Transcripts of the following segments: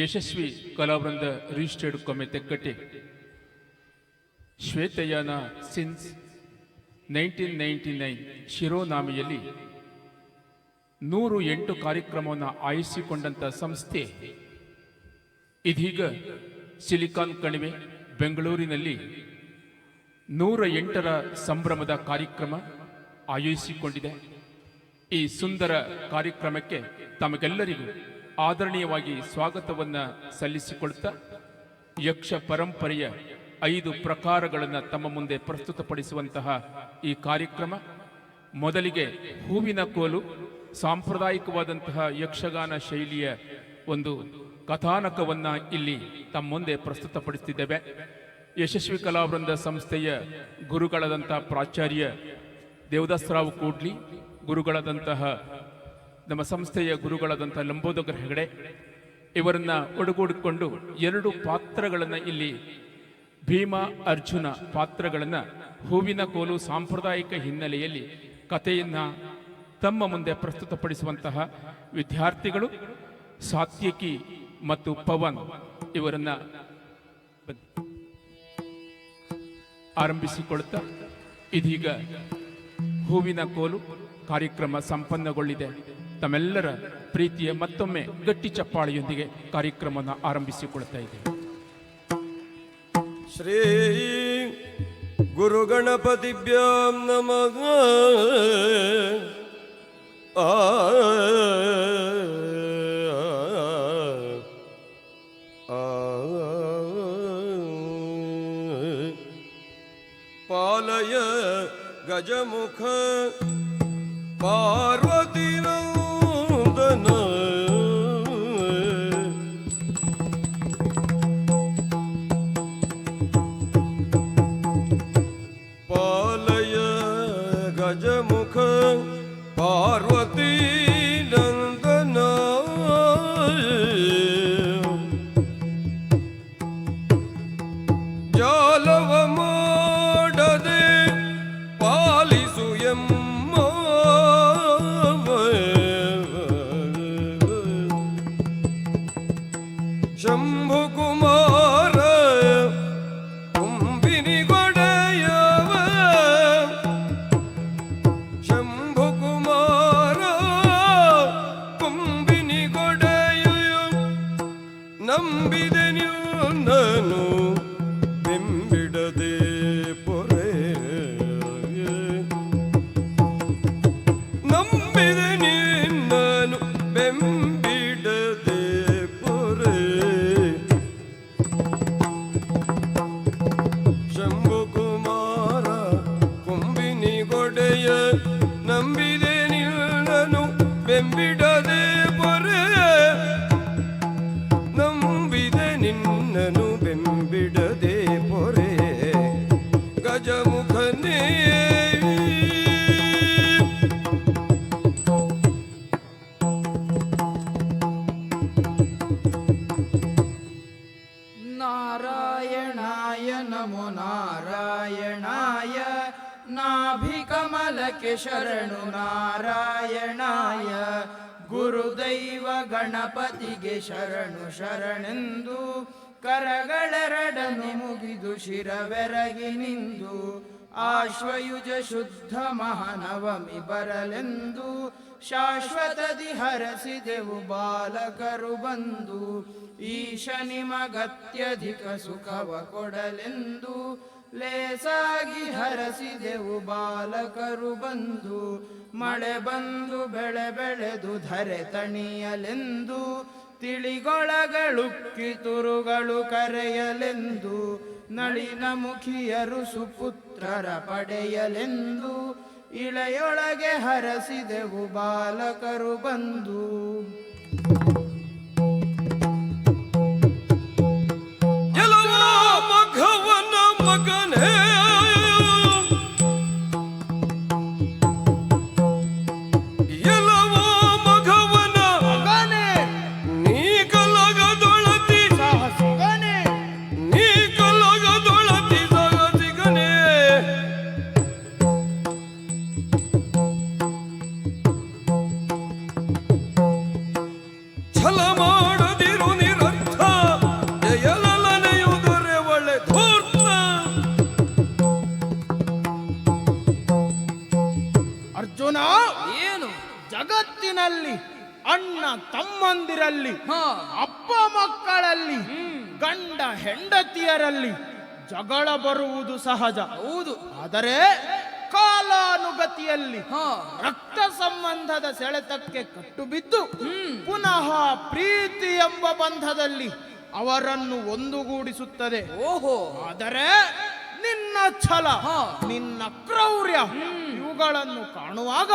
ಯಶಸ್ವಿ ಕಲಾವೃಂದ registered Komme Tekkatte. ಶ್ವೇತಯಾನ since nineteen ninety nine ಶಿರೋನಾಮಿಯಲ್ಲಿ ನೂರು ಎಂಟು ಕಾರ್ಯಕ್ರಮವನ್ನು ಆಯೋಜಿಸಿಕೊಂಡಂಥ ಸಂಸ್ಥೆ. ಇದೀಗ ಸಿಲಿಕಾನ್ ಕಣಿವೆ, ಬೆಂಗಳೂರಿನಲ್ಲಿ ನೂರ ಎಂಟರ ಸಂಭ್ರಮದ ಕಾರ್ಯಕ್ರಮ ಆಯೋಜಿಸಿಕೊಂಡಿದೆ. ಈ ಸುಂದರ ಕಾರ್ಯಕ್ರಮಕ್ಕೆ ತಮಗೆಲ್ಲರಿಗೂ ಆದರಣೀಯವಾಗಿ ಸ್ವಾಗತವನ್ನ ಸಲ್ಲಿಸಿಕೊಳ್ತಾ ಯಕ್ಷ ಪರಂಪರೆಯ ಐದು ಪ್ರಕಾರಗಳನ್ನು ತಮ್ಮ ಮುಂದೆ ಪ್ರಸ್ತುತಪಡಿಸುವಂತಹ ಈ ಕಾರ್ಯಕ್ರಮ. ಮೊದಲಿಗೆ ಹೂವಿನ ಕೋಲು, ಸಾಂಪ್ರದಾಯಿಕವಾದಂತಹ ಯಕ್ಷಗಾನ ಶೈಲಿಯ ಒಂದು ಕಥಾನಕವನ್ನ ಇಲ್ಲಿ ತಮ್ಮ ಮುಂದೆ ಪ್ರಸ್ತುತಪಡಿಸುತ್ತಿದ್ದೇವೆ ಯಶಸ್ವಿ ಕಲಾವೃಂದ ಸಂಸ್ಥೆಯ ಗುರುಗಳಾದಂತಹ ಪ್ರಾಚಾರ್ಯ ದೇವದಾಸರಾವ್ ಕೂಡ್ಲಿ, ಗುರುಗಳಾದಂತಹ ನಮ್ಮ ಸಂಸ್ಥೆಯ ಗುರುಗಳಾದಂಥ ಲಂಬೋದಗರ್ ಹೆಗಡೆ ಇವರನ್ನ ಒಡಗೂಡಿಕೊಂಡು ಎರಡು ಪಾತ್ರಗಳನ್ನು ಇಲ್ಲಿ ಭೀಮ, ಅರ್ಜುನ ಪಾತ್ರಗಳನ್ನು ಹೂವಿನ ಕೋಲು ಸಾಂಪ್ರದಾಯಿಕ ಹಿನ್ನೆಲೆಯಲ್ಲಿ ಕಥೆಯನ್ನು ತಮ್ಮ ಮುಂದೆ ಪ್ರಸ್ತುತಪಡಿಸುವಂತಹ ವಿದ್ಯಾರ್ಥಿಗಳು ಸಾತ್ವಿಕಿ ಮತ್ತು ಪವನ್ ಇವರನ್ನ. ಆರಂಭಿಸಿಕೊಳ್ಳುತ್ತಾ ಇದೀಗ ಹೂವಿನ ಕೋಲು ಕಾರ್ಯಕ್ರಮ ಸಂಪನ್ನಗೊಳ್ಳಿದೆ ತಮ್ಮೆಲ್ಲರ ಪ್ರೀತಿಯ ಮತ್ತೊಮ್ಮೆ ಗಟ್ಟಿ ಚಪ್ಪಾಳೆಯೊಂದಿಗೆ ಕಾರ್ಯಕ್ರಮವನ್ನು ಆರಂಭಿಸಿಕೊಳ್ತಾ ಇದ್ದೇವೆ ಶ್ರೀ ಗುರುಗಣಪತಿಭ್ಯಾಂ ನಮಃ ಆ ಆ ಪಾಲಯ ಗಜಮುಖ ಬೆಂಬಿಡದೆ ಪೊರೆ ನಂಬಿದೆ ನಿನ್ನನು ಬೆಂಬಿಡದೆ ಪೊರೆ ಗಜಮುಖನೇ नारायणाय नमो नारायणाय नाभिकमलके शरणु ನಾರಾಯಣಾಯ ಗುರುದೈವ ಗಣಪತಿಗೆ ಶರಣು ಶರಣೆಂದು ಕರಗಳೆರಡನು ಮುಗಿದು ಶಿರವೆರಗಿ ನಿಂದು ಆಶ್ವಯುಜ ಶುದ್ಧ ಮಹಾನವಮಿ ಬರಲೆಂದು ಶಾಶ್ವತದಿ ಹರಸಿದೆವು ಬಾಲಕರು ಬಂದು ಈಶ ನಿಮಗತ್ಯಧಿಕ ಸುಖವ ಕೊಡಲೆಂದು ಲೇಸಾಗಿ ಹರಸಿದೆವು ಬಾಲಕರು ಬಂದು ಮಳೆ ಬಂದು ಬೆಳೆ ಬೆಳೆದು ಧರೆ ತಣಿಯಲೆಂದು, ತಿಳಿಗೊಳಗಳುಕ್ಕಿ ತುರುಗಳು ಕರೆಯಲೆಂದು, ನಳಿನ ಮುಖಿಯರು ಸುಪುತ್ರರ ಪಡೆಯಲೆಂದು, ಇಳೆಯೊಳಗೆ ಹರಸಿದೆವು ಬಾಲಕರು ಬಂದು. ಮಗವನ ಮಗನೇ ಕುಟುಂಬದಲ್ಲಿ ತಮ್ಮಂದಿರಲ್ಲಿ ಅಪ್ಪ ಮಕ್ಕಳಲ್ಲಿ ಗಂಡ ಹೆಂಡತಿಯರಲ್ಲಿ ಜಗಳ ಬರುವುದು ಸಹಜ. ಹೌದು. ಆದರೆ ಕಾಲಾನುಗತಿಯಲ್ಲಿ ಹಾ. ರಕ್ತ ಸಂಬಂಧದ ಸೆಳೆತಕ್ಕೆ ಕಟ್ಟು ಬಿದ್ದು ಪುನಃ ಪ್ರೀತಿ ಎಂಬ ಬಂಧದಲ್ಲಿ ಅವರನ್ನು ಒಂದುಗೂಡಿಸುತ್ತದೆ. ಓಹೋ. ಆದರೆ ನಿನ್ನ ಛಲ ನಿನ್ನ ಕ್ರೌರ್ಯ ಇವುಗಳನ್ನು ಕಾಣುವಾಗ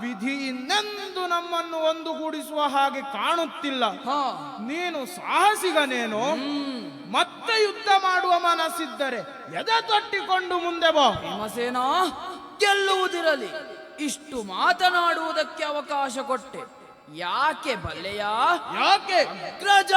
ವಿಧಿ ಇನ್ನೆಂದು ನಮ್ಮನ್ನು ಒಂದುಗೂಡಿಸುವ ಹಾಗೆ ಕಾಣುತ್ತಿಲ್ಲ. ನೀನು ಸಾಹಸಿಗನೇನು ಮತ್ತೆ ಯುದ್ಧ ಮಾಡುವ ಮನಸ್ಸಿದ್ದರೆ ಎದೆ ತಟ್ಟಿಕೊಂಡು ಮುಂದೆ ಬಾ. ಭೀಮಸೇನ ಗೆಲ್ಲುವುದಿರಲಿ. ಇಷ್ಟು ಮಾತನಾಡುವುದಕ್ಕೆ ಅವಕಾಶ ಕೊಟ್ಟೆ. ಯಾಕೆ ಬಲ್ಲೆಯ? ಯಾಕೆ? ಅಗ್ರಜ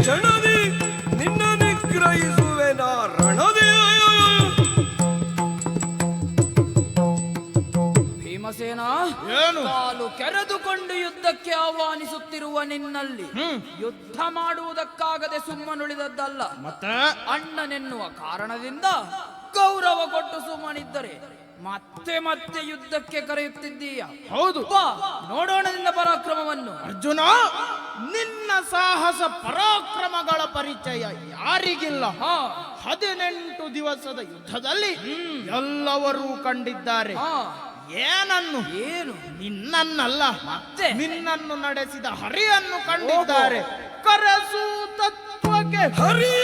ಕ್ಷಣದಿ ನಿನ್ನ ನಿಗ್ರಹಿಸುವೆ ರಣದಿ. ಭೀಮಸೇನ ಏನು? ಕಾಲು ಕೆರೆದುಕೊಂಡು ಯುದ್ಧಕ್ಕೆ ಆಹ್ವಾನಿಸುತ್ತಿರುವ ನಿನ್ನಲ್ಲಿ ಯುದ್ಧ ಮಾಡುವುದಕ್ಕಾಗದೆ ಸುಮ್ಮನುಳಿದದ್ದಲ್ಲ. ಮತ್ತೆ? ಅಣ್ಣನೆನ್ನುವ ಕಾರಣದಿಂದ ಗೌರವ ಕೊಟ್ಟು ಸುಮ್ಮನಿದ್ದರೆ ಮತ್ತೆ ಮತ್ತೆ ಯುದ್ಧಕ್ಕೆ ಕರೆಯುತ್ತಿದ್ದೀಯ. ಹೌದು. ನೋಡೋಣ ನಿನ್ನ ಪರಾಕ್ರಮವನ್ನು. ಅರ್ಜುನ ನಿನ್ನ ಸಾಹಸ ಪರಾಕ್ರಮಗಳ ಪರಿಚಯ ಯಾರಿಗಿಲ್ಲ. ಹದಿನೆಂಟು ದಿವಸದ ಯುದ್ಧದಲ್ಲಿ ಎಲ್ಲವರೂ ಕಂಡಿದ್ದಾರೆ. ಏನನ್ನು? ಏನು? ನಿನ್ನನ್ನಲ್ಲ ಮತ್ತೆ? ನಿನ್ನನ್ನು ನಡೆಸಿದ ಹರಿಯನ್ನು ಕಂಡಿದ್ದಾರೆ. ಕರಸು ತತ್ವಕ್ಕೆ. ಹರಿಯ!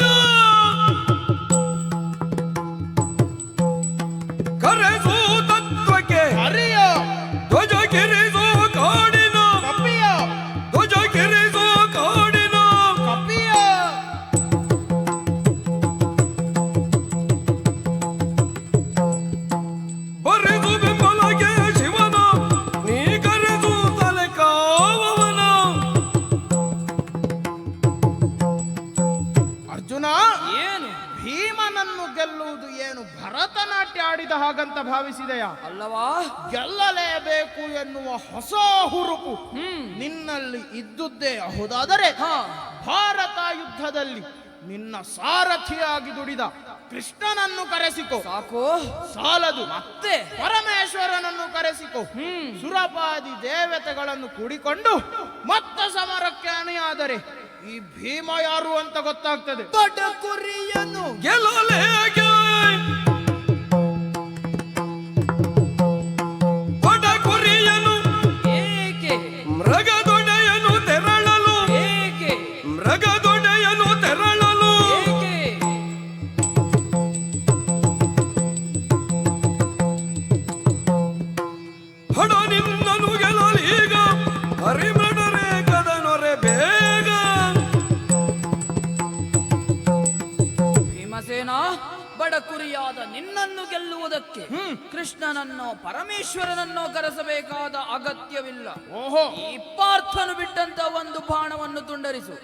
ಹಾಗಂತ ಭಾವಿಸಿದೆಯಾ? ಅಲ್ಲವಾ? ಗೆಲ್ಲಲೇಬೇಕು ಎನ್ನುವ ಹೊಸ ಹುರುಪು ನಿನ್ನಲ್ಲಿ ಇದ್ದುದ್ದೇ ಹೌದಾದರೆ ಭಾರತ ಯುದ್ಧದಲ್ಲಿ ನಿನ್ನ ಸಾರಥಿಯಾಗಿ ದುಡಿದ ಕೃಷ್ಣನನ್ನು ಕರೆಸಿಕೊ. ಸಾಕು. ಸಾಲದು. ಮತ್ತೆ? ಪರಮೇಶ್ವರನನ್ನು ಕರೆಸಿಕೊ. ಸುರಪಾದಿ ದೇವತೆಗಳನ್ನು ಕೂಡಿಕೊಂಡು ಮತ್ತ ಸಮರಕ್ಕೆ ಅಣಿಯಾದರೆ ಈ ಭೀಮ ಯಾರು ಅಂತ ಗೊತ್ತಾಗ್ತದೆ. ಕೃಷ್ಣನನ್ನೋ ಪರಮೇಶ್ವರನನ್ನೋ ಕರೆಸಬೇಕಾದ ಅಗತ್ಯವಿಲ್ಲ. ಓಹೋ. ಈ ಪಾರ್ಥನು ಬಿಟ್ಟಂತ ಒಂದು ಬಾಣವನ್ನು ತುಂಡರಿಸು.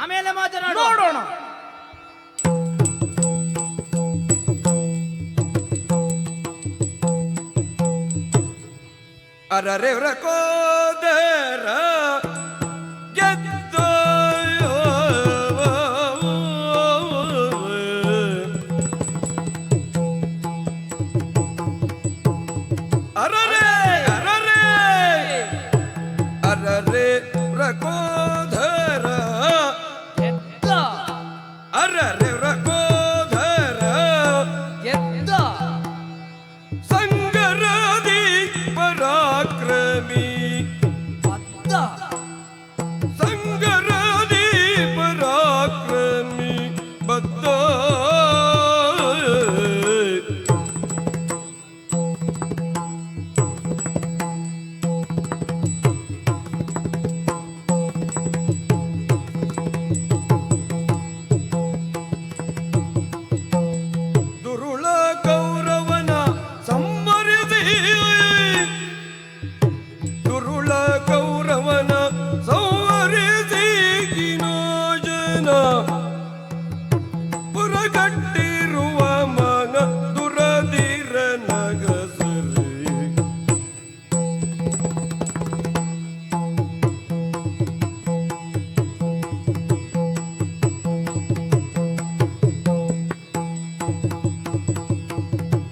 ಆಮೇಲೆ ಮಾತನಾಡೋಣ ನೋಡೋಣ. ಅರರೆ ಕೋದರ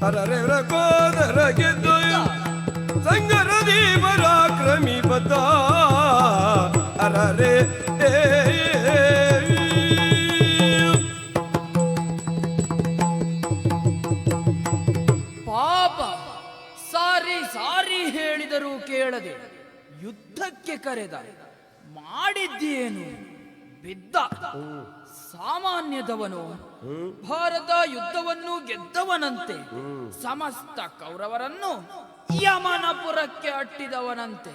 ಅರರೆ ರಕೋದರ ಗೆದ್ದು ಸಂಗರ ಪರಾಕ್ರಮಿ ಬದ್ದ ಏ. ಪಾಪ, ಸಾರಿ ಸಾರಿ ಹೇಳಿದರೂ ಕೇಳದೆ ಯುದ್ಧಕ್ಕೆ ಕರೆದ. ಮಾಡಿದ್ದೇನು? ಬಿದ್ದ ಸಾಮಾನ್ಯದವನು ಭಾರತ ಯುದ್ಧವನ್ನು ಗೆದ್ದವನಂತೆ ಸಮಸ್ತ ಕೌರವರನ್ನು ಯಮನಪುರಕ್ಕೆ ಅಟ್ಟಿದವನಂತೆ.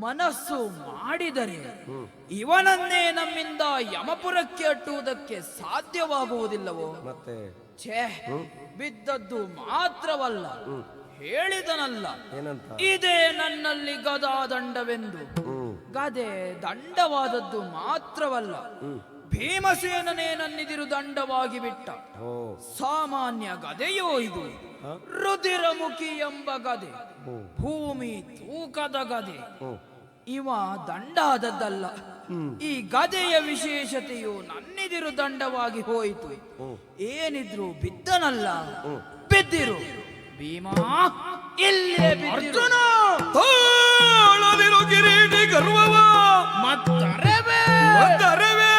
ಮನಸ್ಸು ಮಾಡಿದರೆ ಇವನನ್ನೇ ನಮ್ಮಿಂದ ಯಮಪುರಕ್ಕೆ ಅಟ್ಟುವುದಕ್ಕೆ ಸಾಧ್ಯವಾಗುವುದಿಲ್ಲವೋ? ಮತ್ತೆ? ಛೇ ಬಿದ್ದದ್ದು ಮಾತ್ರವಲ್ಲ ಹೇಳಿದನಲ್ಲ. ಏನಂತ? ಇದೇ ನನ್ನಲ್ಲಿ ಗದಾ ದಂಡವೆಂದು. ಗದೆ ದಂಡವಾದದ್ದು ಮಾತ್ರವಲ್ಲ. ಭೀಮಸೇನನೇ ನನ್ನಿದಿರು ದಂಡವಾಗಿ ಬಿಟ್ಟ ಸಾಮಾನ್ಯ ಗದೆಯೋ ಇದು. ರುದಿರಮುಖಿ ಎಂಬ ಗದೆ. ಭೂಮಿ ತೂಕದ ಗದೆ. ಇವ ದಂಡಾದದ್ದಲ್ಲ. ಈ ಗದೆಯ ವಿಶೇಷತೆಯು ನನ್ನಿದಿರು ದಂಡವಾಗಿ ಹೋಯಿತು. ಏನಿದ್ರು ಬಿದ್ದನಲ್ಲ. ಬಿದ್ದಿರು. ಭೀಮಾ ಇಲ್ಲೇ ಬಿದ್ದಿರು. ತಾಳದಿರು ಕಿರೀಟಿ ಗರ್ವವ ಮತ್ತರೆವೇ. ಮತ್ತರೆವೇ.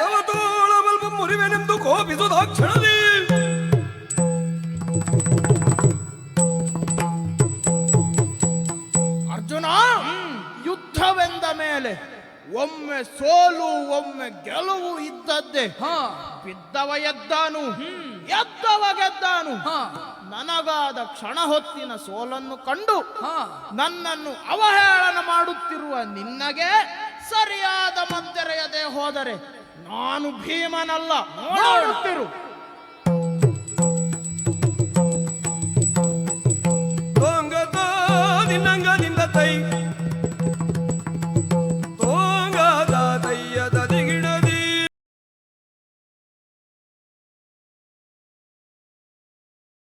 ತವ ತೋಳ ಬಲ್ಪ ಮುರಿವೆನೆಂದು ಕೋಪಿಸುದ ಕ್ಷಣದಿ ಅರ್ಜುನ ಯುದ್ಧವೆಂದ ಮೇಲೆ ಒಮ್ಮೆ ಸೋಲು ಒಮ್ಮೆ ಗೆಲುವು ಇದ್ದದ್ದೇ. ಹಾ. ಬಿದ್ದವ ಎದ್ದಾನು ಎದ್ದವ ಗೆದ್ದಾನು. ಹಾ. ನನಗಾದ ಕ್ಷಣ ಹೊತ್ತಿನ ಸೋಲನ್ನು ಕಂಡು ಹಾ. ನನ್ನನ್ನು ಅವಹೇಳನ ಮಾಡುತ್ತಿರುವ ನಿನ್ನಗೆ ಸರಿಯಾದ ಮಂತೆರೆಯದೆ ಹೋದರೆ ನಾನು ಭೀಮನಲ್ಲ. ನೋಡುತ್ತಿರು. ದೊಂಗದ ದಿನಂಗದಿಂದ ತೈ